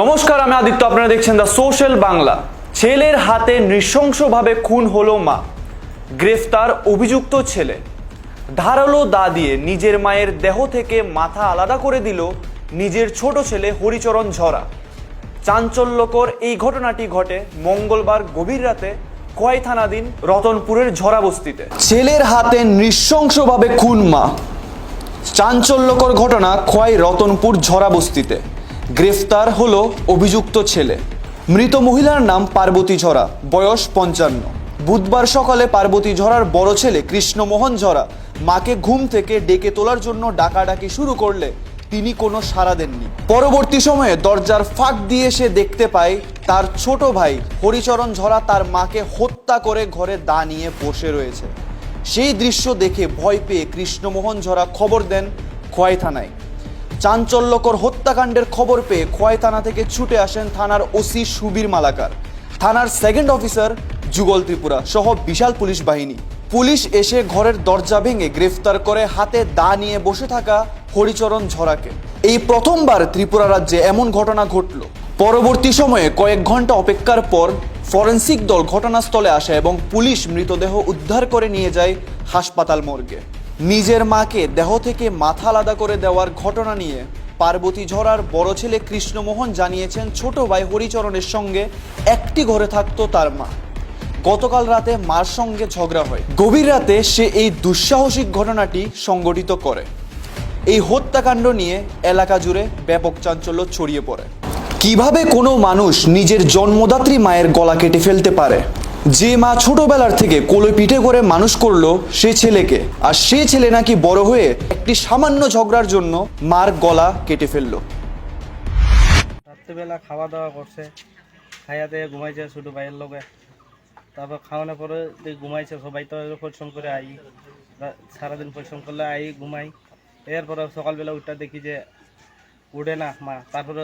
নমস্কার, আমি আদিত্য। আপনারা দেখছেন দ্য সোশ্যাল বাংলা ছেলের হাতে নৃশংসভাবে খুন হলো মা। গ্রেফতার অভিযুক্ত ছেলে। ধারালো দা দিয়ে নিজের মায়ের দেহ থেকে মাথা আলাদা করে দিল নিজের ছোট ছেলে হরিচরণ ঝরা। চাঞ্চল্যকর এই ঘটনাটি ঘটে মঙ্গলবার গভীর রাতে কয় থানাধীন রতনপুরের ঝরা বস্তিতে। ছেলের হাতে নৃশংসভাবে খুন মা। চাঞ্চল্যকর ঘটনা খোয়াই রতনপুর ঝরা বস্তিতে। গ্রেফতার হলো অভিযুক্ত ছেলে। মৃত মহিলার নাম পার্বতী ঝরা, বয়স পঞ্চান্ন। বুধবার সকালে পার্বতী ঝরার বড় ছেলে কৃষ্ণমোহন ঝরা মাকে ঘুম থেকে ডেকে তোলার জন্য ডাকাডাকি শুরু করলে তিনি কোনো সাড়া দেননি। পরবর্তী সময়ে দরজার ফাঁক দিয়ে সে দেখতে পায় তার ছোট ভাই হরিচরণ ঝরা তার মাকে হত্যা করে ঘরে দা নিয়ে বসে রয়েছে। সেই দৃশ্য দেখে ভয় পেয়ে কৃষ্ণমোহন ঝরা খবর দেন খোয়াই থানায়। চাঞ্চল্যকর হত্যাকাণ্ডের খবর পেয়ে খোয়াই থানা থেকে ছুটে আসেন থানার ওসি সুবীর মালাকার। থানার সেকেন্ড অফিসার যুগল ত্রিপুরা সহ বিশাল পুলিশ বাহিনী। পুলিশ এসে ঘরের দরজা ভেঙে গ্রেফতার করে হাতে দা নিয়ে বসে থাকা হরিচরণ ঝরাকে। এই প্রথমবার ত্রিপুরা রাজ্যে এমন ঘটনা ঘটল। পরবর্তী সময়ে কয়েক ঘণ্টা অপেক্ষার পর ফরেন্সিক দল ঘটনাস্থলে আসে এবং পুলিশ মৃতদেহ উদ্ধার করে নিয়ে যায় হাসপাতাল মর্গে। নিজের মাকে দেহ থেকে মাথা আলাদা করে দেওয়ার ঘটনা নিয়ে পার্বতী ঝরার বড় ছেলে কৃষ্ণমোহন জানিয়েছেন, ছোট ভাই হরিচরণের সঙ্গে একটি ঘরে থাকত তার মা। গতকাল রাতে মার সঙ্গে ঝগড়া হয়। গভীর রাতে সে এই দুঃসাহসিক ঘটনাটি সংগঠিত করে। এই হত্যাকাণ্ড নিয়ে এলাকা জুড়ে ব্যাপক চাঞ্চল্য ছড়িয়ে পড়ে। কীভাবে কোনো মানুষ নিজের জন্মদাত্রী মায়ের গলা কেটে ফেলতে পারে? যে মা ছোটবেলার থেকে কোলে পিঠে করে মানুষ করল সে ছেলেকে, আর সে ছেলে নাকি বড় হয়ে একটি সামান্য ঝগড়ার জন্য মার গলা কেটে ফেলল। রাত্রিবেলা খাওয়া দাওয়া করছে, খাইয়া দিয়ে ঘুমাইছে ছোটো ভাইয়ের লগে তারপর খাওয়ানোর পরে ঘুমাইছে সবাই, তো পরিশ্রম করে আই সারাদিন পরিশ্রম করলে আই, ঘুমাই। এরপরে সকালবেলা উঠটা দেখি যে উঠে না মা, তারপরে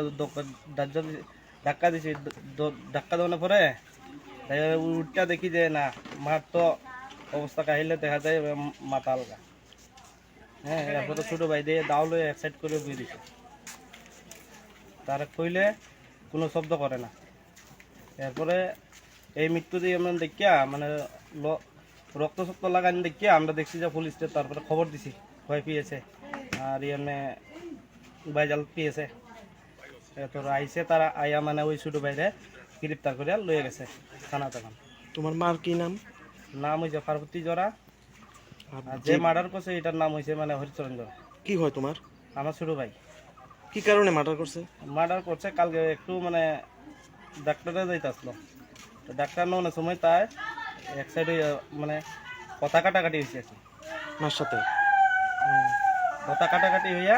ধাক্কা দিছি ধাক্কা দেওয়ানোর পরে উঠটা দেখি যে না, মার তো অবস্থা কাহিলে দেখা যায় মাথা আলগা। হ্যাঁ এরপরে ছোটো ভাই দিয়ে দাউলে এক সাইড করে বুঝে দিছে। তার কইলে কোনো শব্দ করে না। এরপরে এই মৃত্যু দিয়ে আমরা দেখিয়া মানে রক্ত শক্ত লাগানি দেখিয়া আমরা দেখছি যে পুলিশকে তারপরে খবর দিছি, ভয় পেয়েছে। আর এমনি বাইজাল পেয়েছে। এরপর আইসে তারা আইয়া মানে ওই ছোটো বাইরে গ্রেপ্তার করে লয়ে গেছে থানা তখন তোমার মার কি নাম? নাম হয়েছে পার্বতী জরা আর যে মার্ডার করছে এটার নাম হয়েছে মানে হরিচরণ জরা কি হয় তোমার? আমার ছোটো ভাই। কি কারণে মার্ডার করছে? মার্ডার করছে কালকে একটু মানে ডাক্তারে যাইতে আসলো তো ডাক্তার নেওয়ার সময় তাই এক সাইডে মানে কথা কাটাকাটি হয়েছে মার সাথে? কথা কাটাকাটি হইয়া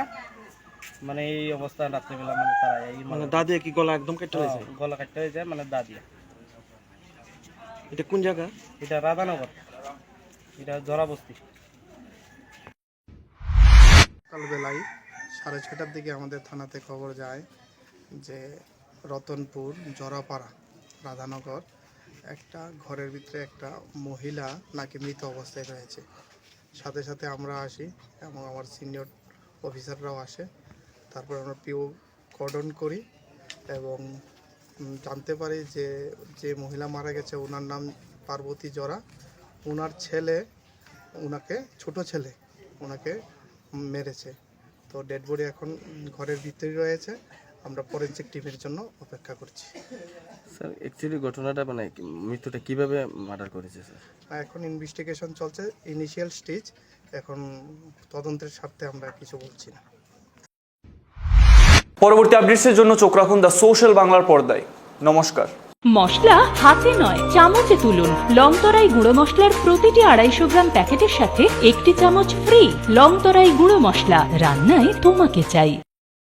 মানে এই অবস্থা রাত্রেবেলা মানে তারা এই মানে মানে দাদি কি গলা একদম কেটে হয়েছে গলা কাটতে হয়েছে মানে দা দিয়া এটা কোন জায়গা? এটা রাধানগর। এটা জরা বস্তি সকালবেলায় সাড়ে ছটার দিকে আমাদের থানাতে খবর যায় যে রতনপুর জরাপাড়া রাধানগর একটা ঘরের ভিতরে একটা মহিলা নাকি মৃত অবস্থায় রয়েছে। সাথে সাথে আমরা আসি এবং আমার সিনিয়র অফিসাররাও আসে। তারপর আমরা পিও কর্ডন করি এবং জানতে পারি যে যে মহিলা মারা গেছে ওনার নাম পার্বতী জরা। ওনার ছেলে ওনাকে ছোট ছেলে ওনাকে মেরেছে। তো ডেড বডি এখন ঘরের ভিতরেই রয়েছে। আমরা ফরেন্সিক টিমের জন্য অপেক্ষা করছি। স্যার অ্যাকচুয়ালি ঘটনাটা মানে মৃত্যুটা কীভাবে মার্ডার করেছে স্যার? এখন ইনভেস্টিগেশন চলছে ইনিশিয়াল স্টেজ এখন তদন্তের স্বার্থে আমরা কিছু বলছি না। পরবর্তী আপডেটসের জন্য চোখ রাখুন দ্য সোশ্যাল বাংলার পর্দায়। নমস্কার। মশলা হাতে নয়, চামচে তুলুন। লংতরাই গুঁড়ো মশলার প্রতিটি আড়াইশো গ্রাম প্যাকেটের সাথে একটি চামচ ফ্রি লংতরাই গুঁড়ো মশলা। রান্নায় তোমাকে চাই।